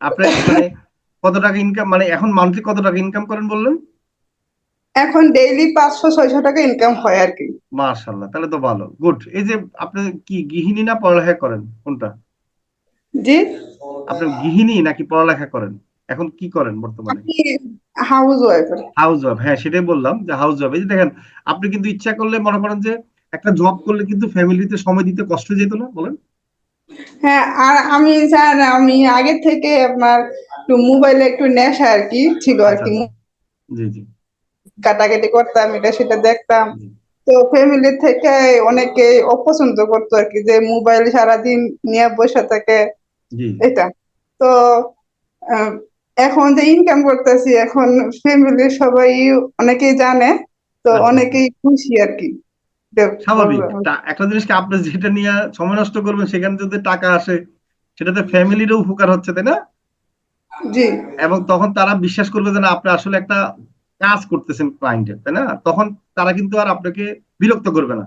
আপনি মানে কত টাকা ইনকাম মানে এখন মান্থলি কত টাকা ইনকাম করেন বললেন? এখন ডেইলি পাঁচশো ছয়শো টাকা ইনকাম হয় আর কি। মাশাল্লাহ তাহলে তো ভালো। গুড এই যে আপনি কি গৃহিণী না পড়ালেখা করেন? কোনটা? জি? আপনি গৃহিণী নাকি পড়ালেখা করেন? এখন কি করেন বর্তমানে? হাউস ওয়াইফ হাউস ওয়াইফ হ্যাঁ সেটাই বললাম যে হাউস ওয়াইফ এই যে দেখেন আপনি কিন্তু ইচ্ছা করলে মনে করেন যে একটা জব করলে কিন্তু ফ্যামিলিতে সময় দিতে কষ্ট যেত না বলেন? হ্যাঁ আর আমি স্যার আমি আগে থেকে আপনার একটু মোবাইলে একটু নেশা আর কি ছিল আর কি। আচ্ছা জি জি। কাটাকাটি করতাম এটা সেটা দেখতাম। তো ফ্যামিলি থেকে অনেকে অপছন্দ করতো আর কি যে মোবাইল সারাদিন নিয়ে বসে থাকে। এটা। তো এখন যে ইনকাম করতেছি এখন ফ্যামিলির সবাই অনেকেই জানে তো আচ্ছা। অনেকেই খুশি আর কি। স্বাভাবিক। একটা জিনিসকে আপনি যেটা নিয়ে সময় নষ্ট করবেন সেখানে যদি টাকা আসে সেটাতে ফ্যামিলিরও উপকার হচ্ছে তাই না? জি। এবং তখন তারা বিশ্বাস করবে যে না আপনি আসলে একটা কাজ করতেছেন ক্লায়েন্টের তাই না? তখন তারা কিন্তু আর আপনাকে বিরক্ত করবে না।